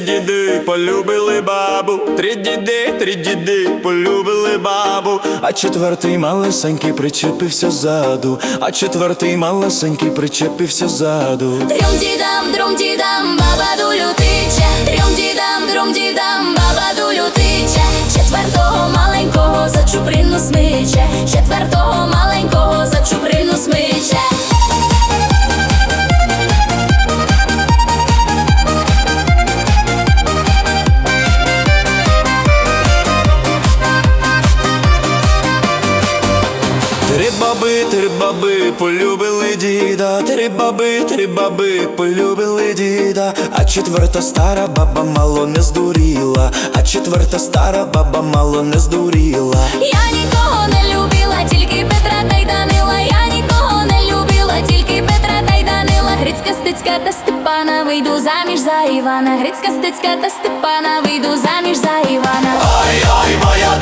діди, полюбили бабу, три діди, три діди, полюбили бабу, а четвертий малесенький причепився ззаду, а четвертий малесенький причепився ззаду. Трьом дідам, трьом дідам, баба долютича, трьом дідам, трьом дідам, баба долютича, четвертого маленького за чуприну смиче, четвертого маленького. Три баби, три баби полюбили діда, три баби, три баби полюбили діда, а четверта стара баба мало не здуріла, а четверта стара баба мало не здуріла. Я нікого не любила, тільки Петра та й Данила. Я нікого не любила, тільки Петра та й Данила. Грицька, стицька та Степана, вийду заміж за Івана. Грицька, стицька та Степана, вийду заміж за Івана. Ой, ой, моя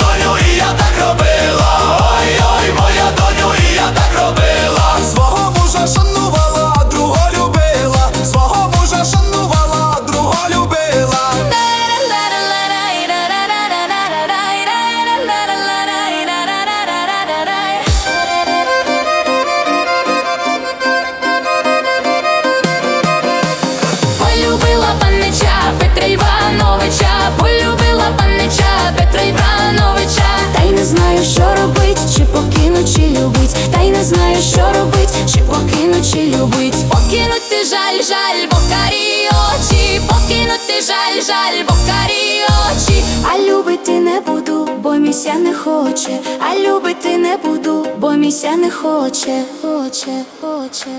що робить, чи покинуть, чи любить, та й не знаю, що робить, чи покинуть, чи любить. Покинуть ти жаль, жаль, бо карі очі, покинуть ти жаль, жаль, бо карі очі. А любити не буду, бо міся не хоче, а любити не буду, бо міся не хоче, хоче, хоче.